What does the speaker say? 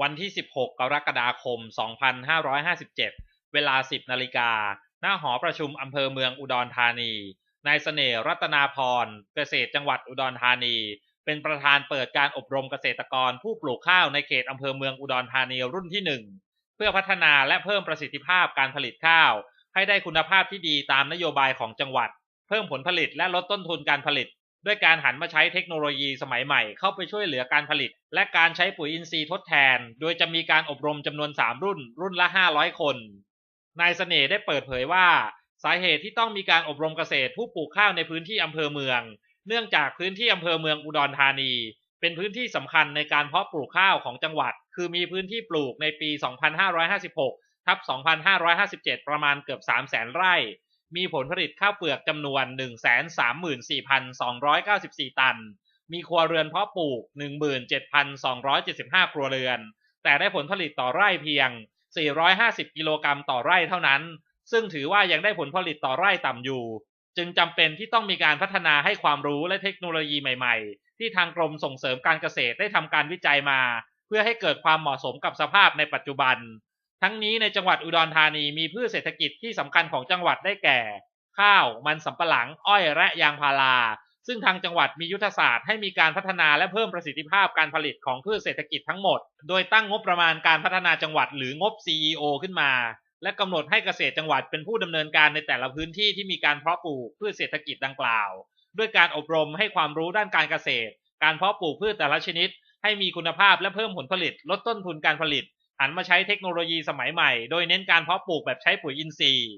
วันที่ 16 กรกฎาคม 2557 เวลา 10 นาฬิกา หน้าหอประชุมอำเภอเมืองอุดรธานี นายเสน่ห์รัตนาพร เกษตรจังหวัดอุดรธานี เป็นประธานเปิดการอบรมเกษตรกรผู้ปลูกข้าวในเขตอำเภอเมืองอุดรธานีรุ่นที่ 1 เพื่อพัฒนาและเพิ่มประสิทธิภาพการผลิตข้าว ให้ได้คุณภาพที่ดีตามนโยบายของจังหวัด เพิ่มผลผลิตและลดต้นทุนการผลิต ด้วยการหันมาใช้เทคโนโลยีสมัยใหม่เข้าไปช่วยเหลือการผลิต และการใช้ปุ๋ยอินทรีย์ทดแทน โดยจะมีการอบรมจำนวน 3 รุ่น รุ่นละ 500 คน นายเสน่ห์ได้เปิดเผยว่า สาเหตุที่ต้องมีการอบรมเกษตรผู้ปลูกข้าวในพื้นที่อำเภอเมือง เนื่องจากพื้นที่อำเภอเมืองอุดรธานี เป็นพื้นที่สำคัญในการเพาะปลูกข้าวของจังหวัด คือมีพื้นที่ปลูกในปี 2556ทับ2557 ประมาณเกือบ3 0 0 0 0 ไร่ มีผลผลิตข้าวเปลือกจำนวน 134,294 ตัน มีครัวเรือนเพาะปลูก 17,275 ครัวเรือน แต่ได้ผลผลิตต่อไร่เพียง 450 กิโลกรัมต่อไร่เท่านั้น ซึ่งถือว่ายังได้ผลผลิตต่อไร่ต่ำอยู่ จึงจำเป็นที่ต้องมีการพัฒนาให้ความรู้และเทคโนโลยีใหม่ๆ ที่ทางกรมส่งเสริมการเกษตรได้ทำการวิจัยมา เพื่อให้เกิดความเหมาะสมกับสภาพในปัจจุบัน ทั้งนี้ในจังหวัดอุดรธานีมีพืชเศรษฐกิจที่สำคัญของจังหวัดได้แก่ ข้าว มันสำปะหลัง อ้อยและยางพารา ซึ่งทางจังหวัดมียุทธศาสตร์ให้มีการพัฒนาและเพิ่มประสิทธิภาพการผลิตของพืชเศรษฐกิจทั้งหมด โดยตั้งงบประมาณการพัฒนาจังหวัดหรืองบ CEO ขึ้นมา และกำหนดให้เกษตรจังหวัดเป็นผู้ดำเนินการในแต่ละพื้นที่ที่มีการเพาะปลูกพืชเศรษฐกิจดังกล่าว ด้วยการอบรมให้ความรู้ด้านการเกษตร การเพาะปลูกพืชแต่ละชนิด ให้มีคุณภาพและเพิ่มผลผลิต ลดต้นทุนการผลิต หันมาใช้เทคโนโลยีสมัยใหม่ โดยเน้นการเพาะปลูกแบบใช้ปุ๋ยอินทรีย์